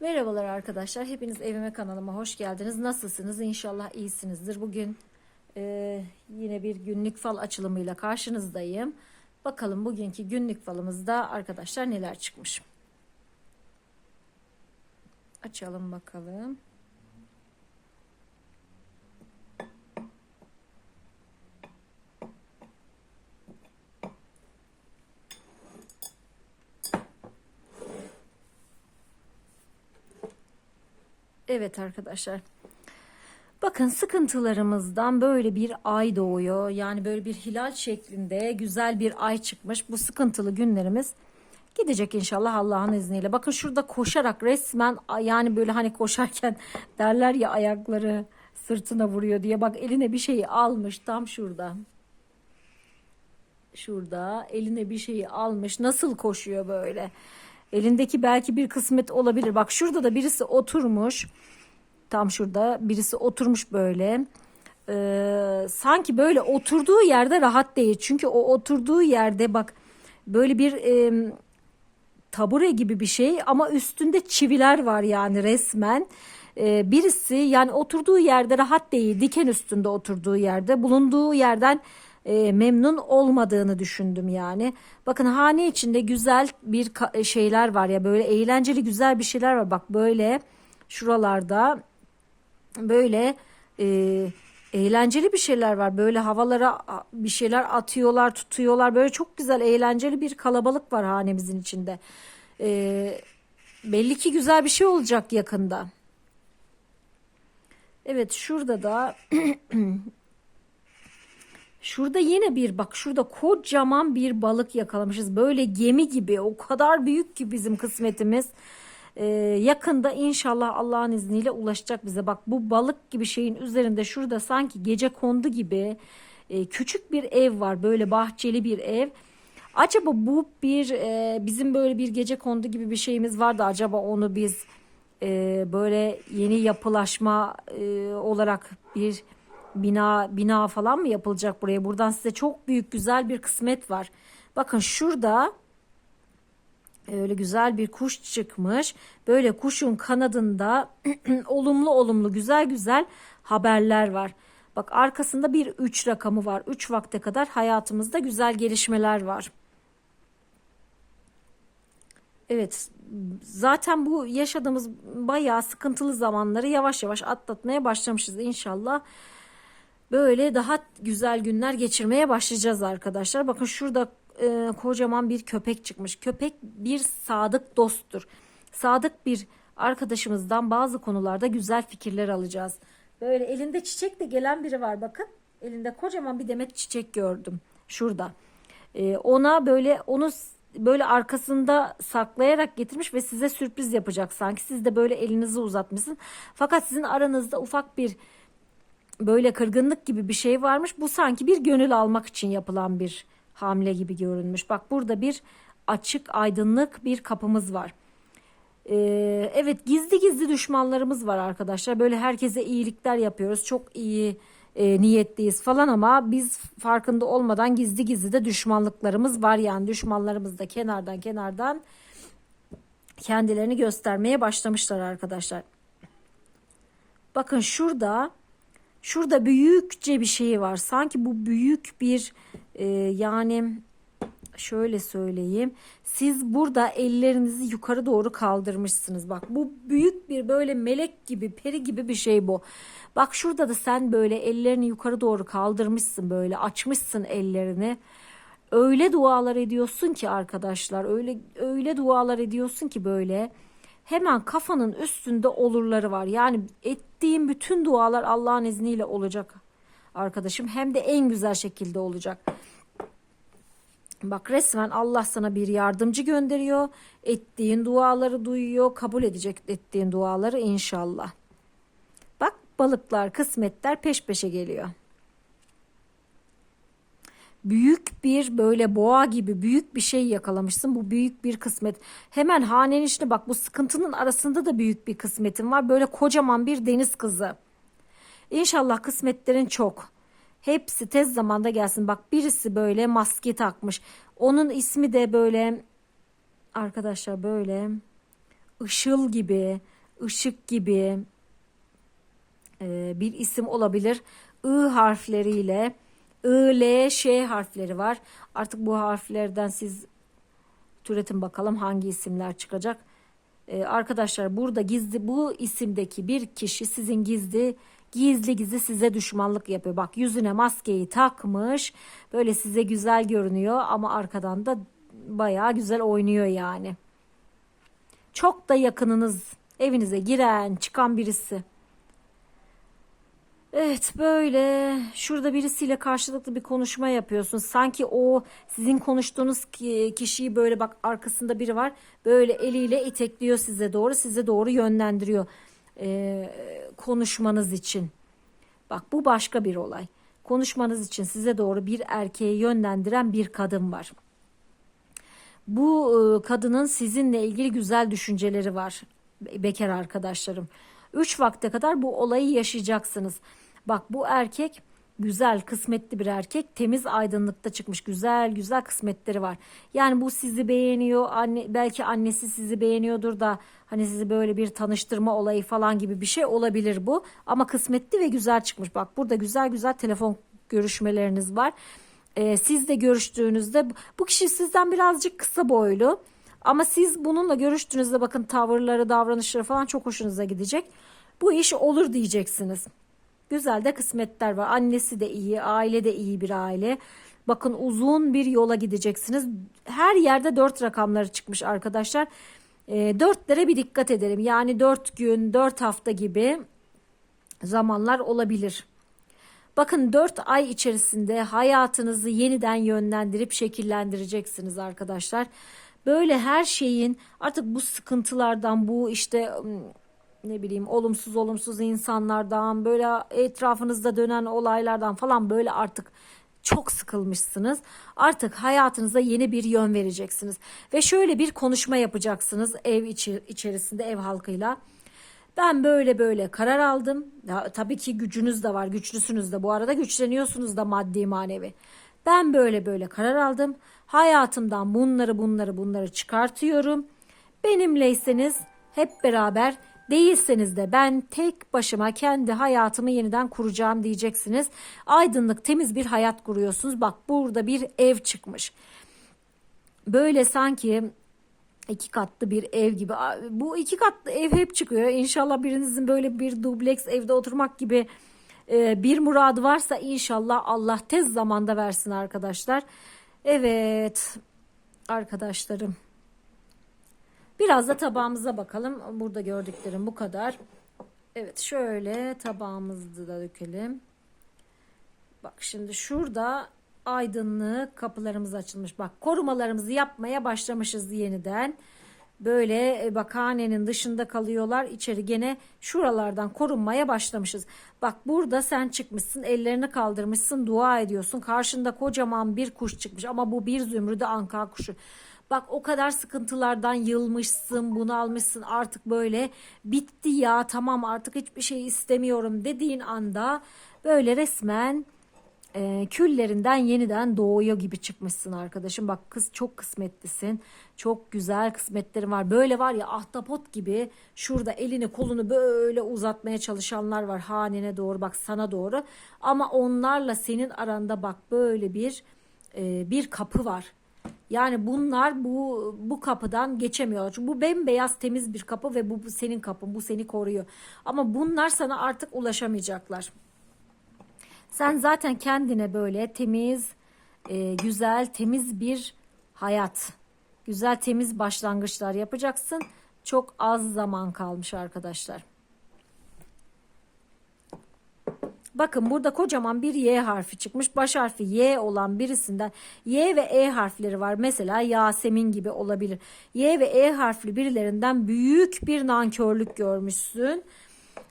Merhabalar arkadaşlar. Hepiniz evime kanalıma hoş geldiniz. Nasılsınız? İnşallah iyisinizdir. Bugün e, yine bir günlük fal açılımıyla karşınızdayım. Bakalım bugünkü günlük falımızda arkadaşlar neler çıkmış. Açalım bakalım. Evet arkadaşlar. Bakın sıkıntılarımızdan böyle bir ay doğuyor. Yani böyle bir hilal şeklinde güzel bir ay çıkmış. Bu sıkıntılı günlerimiz gidecek inşallah Allah'ın izniyle. Bakın şurada koşarak resmen yani böyle hani koşarken derler ya ayakları sırtına vuruyor diye. Bak eline bir şeyi almış tam şurada. Şurada eline bir şeyi almış. Nasıl koşuyor böyle? Elindeki belki bir kısmet olabilir. Bak şurada da birisi oturmuş. Tam şurada birisi oturmuş böyle. Ee, sanki böyle oturduğu yerde rahat değil. Çünkü o oturduğu yerde bak böyle bir e, tabure gibi bir şey ama üstünde çiviler var yani resmen. Ee, birisi yani oturduğu yerde rahat değil. Diken üstünde oturduğu yerde bulunduğu yerden e, memnun olmadığını düşündüm yani. Bakın hane içinde güzel bir şeyler var ya böyle eğlenceli güzel bir şeyler var. Bak böyle şuralarda böyle e, eğlenceli bir şeyler var. Böyle havalara bir şeyler atıyorlar, tutuyorlar. Böyle çok güzel eğlenceli bir kalabalık var hanemizin içinde. E, belli ki güzel bir şey olacak yakında. Evet şurada da Şurada yine bir bak şurada kocaman bir balık yakalamışız. Böyle gemi gibi o kadar büyük ki bizim kısmetimiz. Ee, yakında inşallah Allah'ın izniyle ulaşacak bize. Bak bu balık gibi şeyin üzerinde şurada sanki gece kondu gibi e, küçük bir ev var. Böyle bahçeli bir ev. Acaba bu bir e, bizim böyle bir gece kondu gibi bir şeyimiz vardı. Acaba onu biz e, böyle yeni yapılaşma e, olarak bir bina bina falan mı yapılacak buraya? Buradan size çok büyük güzel bir kısmet var. Bakın şurada öyle güzel bir kuş çıkmış. Böyle kuşun kanadında olumlu olumlu güzel güzel haberler var. Bak arkasında bir 3 rakamı var. 3 vakte kadar hayatımızda güzel gelişmeler var. Evet zaten bu yaşadığımız bayağı sıkıntılı zamanları yavaş yavaş atlatmaya başlamışız inşallah böyle daha güzel günler geçirmeye başlayacağız arkadaşlar. Bakın şurada e, kocaman bir köpek çıkmış. Köpek bir sadık dosttur. Sadık bir arkadaşımızdan bazı konularda güzel fikirler alacağız. Böyle elinde çiçek de gelen biri var bakın. Elinde kocaman bir demet çiçek gördüm. Şurada. E, ona böyle onu böyle arkasında saklayarak getirmiş ve size sürpriz yapacak sanki. Siz de böyle elinizi uzatmışsın. Fakat sizin aranızda ufak bir böyle kırgınlık gibi bir şey varmış. Bu sanki bir gönül almak için yapılan bir hamle gibi görünmüş. Bak burada bir açık aydınlık bir kapımız var. Ee, evet gizli gizli düşmanlarımız var arkadaşlar. Böyle herkese iyilikler yapıyoruz. Çok iyi e, niyetliyiz falan ama biz farkında olmadan gizli gizli de düşmanlıklarımız var. Yani düşmanlarımız da kenardan kenardan kendilerini göstermeye başlamışlar arkadaşlar. Bakın şurada Şurada büyükçe bir şey var. Sanki bu büyük bir e, yani şöyle söyleyeyim. Siz burada ellerinizi yukarı doğru kaldırmışsınız. Bak bu büyük bir böyle melek gibi peri gibi bir şey bu. Bak şurada da sen böyle ellerini yukarı doğru kaldırmışsın böyle açmışsın ellerini. Öyle dualar ediyorsun ki arkadaşlar öyle öyle dualar ediyorsun ki böyle hemen kafanın üstünde olurları var. Yani ettiğim bütün dualar Allah'ın izniyle olacak arkadaşım. Hem de en güzel şekilde olacak. Bak resmen Allah sana bir yardımcı gönderiyor. Ettiğin duaları duyuyor. Kabul edecek ettiğin duaları inşallah. Bak balıklar, kısmetler peş peşe geliyor büyük bir böyle boğa gibi büyük bir şey yakalamışsın. Bu büyük bir kısmet. Hemen hanenin içine bak bu sıkıntının arasında da büyük bir kısmetin var. Böyle kocaman bir deniz kızı. İnşallah kısmetlerin çok. Hepsi tez zamanda gelsin. Bak birisi böyle maske takmış. Onun ismi de böyle arkadaşlar böyle ışıl gibi ışık gibi e, bir isim olabilir. I harfleriyle I, L, Ş harfleri var. Artık bu harflerden siz türetin bakalım hangi isimler çıkacak. Ee, arkadaşlar burada gizli bu isimdeki bir kişi sizin gizli gizli gizli size düşmanlık yapıyor. Bak yüzüne maskeyi takmış. Böyle size güzel görünüyor ama arkadan da bayağı güzel oynuyor yani. Çok da yakınınız evinize giren çıkan birisi. Evet böyle şurada birisiyle karşılıklı bir konuşma yapıyorsun. Sanki o sizin konuştuğunuz ki- kişiyi böyle bak arkasında biri var. Böyle eliyle itekliyor size doğru size doğru yönlendiriyor ee, konuşmanız için. Bak bu başka bir olay. Konuşmanız için size doğru bir erkeğe yönlendiren bir kadın var. Bu e, kadının sizinle ilgili güzel düşünceleri var be- bekar arkadaşlarım. Üç vakte kadar bu olayı yaşayacaksınız. Bak bu erkek güzel, kısmetli bir erkek. Temiz aydınlıkta çıkmış. Güzel, güzel kısmetleri var. Yani bu sizi beğeniyor. Anne, belki annesi sizi beğeniyordur da hani sizi böyle bir tanıştırma olayı falan gibi bir şey olabilir bu. Ama kısmetli ve güzel çıkmış. Bak burada güzel güzel telefon görüşmeleriniz var. Ee, siz de görüştüğünüzde bu kişi sizden birazcık kısa boylu. Ama siz bununla görüştüğünüzde bakın tavırları, davranışları falan çok hoşunuza gidecek. Bu iş olur diyeceksiniz. Güzel de kısmetler var. Annesi de iyi, aile de iyi bir aile. Bakın uzun bir yola gideceksiniz. Her yerde dört rakamları çıkmış arkadaşlar. E, dörtlere bir dikkat edelim. Yani dört gün, dört hafta gibi zamanlar olabilir. Bakın 4 ay içerisinde hayatınızı yeniden yönlendirip şekillendireceksiniz arkadaşlar. Böyle her şeyin artık bu sıkıntılardan bu işte ne bileyim olumsuz olumsuz insanlardan böyle etrafınızda dönen olaylardan falan böyle artık çok sıkılmışsınız. Artık hayatınıza yeni bir yön vereceksiniz. Ve şöyle bir konuşma yapacaksınız ev içi, içerisinde ev halkıyla. Ben böyle böyle karar aldım. Ya, tabii ki gücünüz de var, güçlüsünüz de. Bu arada güçleniyorsunuz da maddi manevi. Ben böyle böyle karar aldım. Hayatımdan bunları bunları bunları çıkartıyorum. Benimleyseniz hep beraber değilseniz de ben tek başıma kendi hayatımı yeniden kuracağım diyeceksiniz. Aydınlık temiz bir hayat kuruyorsunuz. Bak burada bir ev çıkmış. Böyle sanki iki katlı bir ev gibi. Bu iki katlı ev hep çıkıyor. İnşallah birinizin böyle bir dubleks evde oturmak gibi e, bir muradı varsa inşallah Allah tez zamanda versin arkadaşlar. Evet arkadaşlarım. Biraz da tabağımıza bakalım. Burada gördüklerim bu kadar. Evet şöyle tabağımızı da dökelim. Bak şimdi şurada aydınlık kapılarımız açılmış. Bak korumalarımızı yapmaya başlamışız yeniden. Böyle e, bak hanenin dışında kalıyorlar. İçeri gene şuralardan korunmaya başlamışız. Bak burada sen çıkmışsın ellerini kaldırmışsın dua ediyorsun. Karşında kocaman bir kuş çıkmış ama bu bir zümrüdü anka kuşu. Bak o kadar sıkıntılardan yılmışsın, bunalmışsın artık böyle bitti ya tamam artık hiçbir şey istemiyorum dediğin anda böyle resmen e, küllerinden yeniden doğuyor gibi çıkmışsın arkadaşım. Bak kız çok kısmetlisin. Çok güzel kısmetlerin var. Böyle var ya ahtapot gibi şurada elini kolunu böyle uzatmaya çalışanlar var hanene doğru bak sana doğru. Ama onlarla senin aranda bak böyle bir e, bir kapı var. Yani bunlar bu bu kapıdan geçemiyorlar. Çünkü bu bembeyaz temiz bir kapı ve bu, bu senin kapın. Bu seni koruyor. Ama bunlar sana artık ulaşamayacaklar. Sen zaten kendine böyle temiz, e, güzel, temiz bir hayat, güzel, temiz başlangıçlar yapacaksın. Çok az zaman kalmış arkadaşlar. Bakın burada kocaman bir Y harfi çıkmış. Baş harfi Y olan birisinden Y ve E harfleri var. Mesela Yasemin gibi olabilir. Y ve E harfli birilerinden büyük bir nankörlük görmüşsün.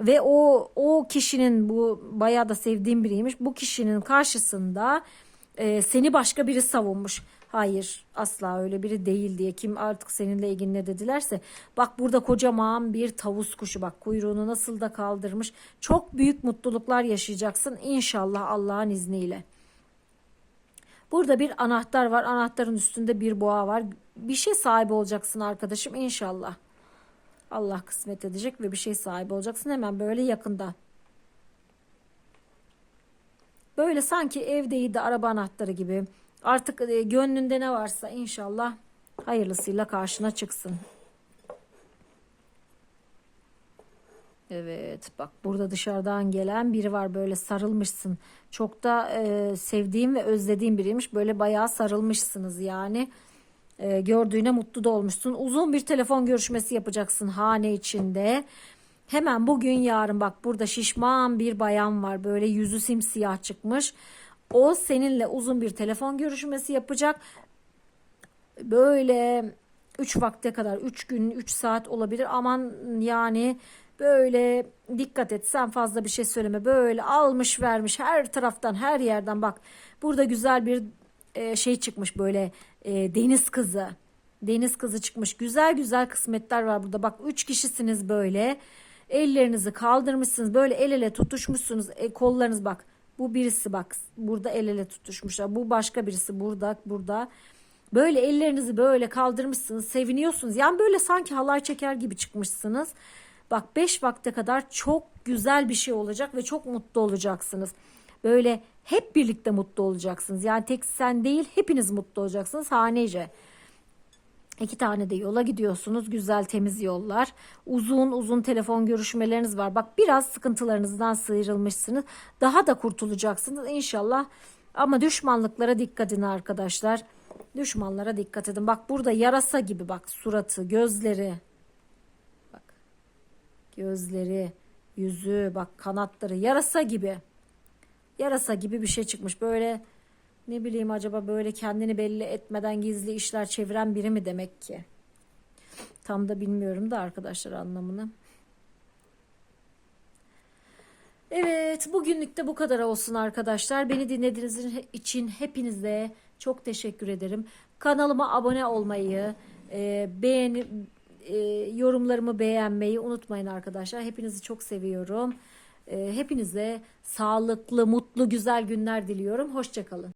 Ve o o kişinin bu bayağı da sevdiğim biriymiş. Bu kişinin karşısında e, seni başka biri savunmuş. Hayır asla öyle biri değil diye kim artık seninle ilgili ne dedilerse. Bak burada kocaman bir tavus kuşu bak kuyruğunu nasıl da kaldırmış. Çok büyük mutluluklar yaşayacaksın inşallah Allah'ın izniyle. Burada bir anahtar var. Anahtarın üstünde bir boğa var. Bir şey sahibi olacaksın arkadaşım inşallah. Allah kısmet edecek ve bir şey sahibi olacaksın hemen böyle yakında. Böyle sanki evdeydi araba anahtarı gibi. Artık e, gönlünde ne varsa inşallah hayırlısıyla karşına çıksın. Evet bak burada dışarıdan gelen biri var böyle sarılmışsın. Çok da e, sevdiğim ve özlediğim biriymiş. Böyle bayağı sarılmışsınız yani. E, gördüğüne mutlu da olmuşsun. Uzun bir telefon görüşmesi yapacaksın hane içinde. Hemen bugün yarın bak burada şişman bir bayan var. Böyle yüzü simsiyah çıkmış. O seninle uzun bir telefon görüşmesi yapacak. Böyle 3 vakte kadar 3 gün 3 saat olabilir. Aman yani böyle dikkat et sen fazla bir şey söyleme. Böyle almış vermiş her taraftan her yerden bak. Burada güzel bir e, şey çıkmış böyle e, deniz kızı. Deniz kızı çıkmış. Güzel güzel kısmetler var burada. Bak üç kişisiniz böyle. Ellerinizi kaldırmışsınız. Böyle el ele tutuşmuşsunuz. E, kollarınız bak. Bu birisi bak. Burada el ele tutuşmuşlar. Bu başka birisi burada burada. Böyle ellerinizi böyle kaldırmışsınız. Seviniyorsunuz. Yani böyle sanki halay çeker gibi çıkmışsınız. Bak 5 vakte kadar çok güzel bir şey olacak ve çok mutlu olacaksınız. Böyle hep birlikte mutlu olacaksınız. Yani tek sen değil hepiniz mutlu olacaksınız hanece. İki tane de yola gidiyorsunuz. Güzel temiz yollar. Uzun uzun telefon görüşmeleriniz var. Bak biraz sıkıntılarınızdan sıyrılmışsınız. Daha da kurtulacaksınız inşallah. Ama düşmanlıklara dikkat edin arkadaşlar. Düşmanlara dikkat edin. Bak burada yarasa gibi bak suratı, gözleri. Bak. Gözleri, yüzü, bak kanatları yarasa gibi. Yarasa gibi bir şey çıkmış. Böyle ne bileyim acaba böyle kendini belli etmeden gizli işler çeviren biri mi demek ki? Tam da bilmiyorum da arkadaşlar anlamını. Evet, bugünlük de bu kadar olsun arkadaşlar. Beni dinlediğiniz için hepinize çok teşekkür ederim. Kanalıma abone olmayı, e, beğeni, e, yorumlarımı beğenmeyi unutmayın arkadaşlar. Hepinizi çok seviyorum. E, hepinize sağlıklı, mutlu, güzel günler diliyorum. Hoşçakalın.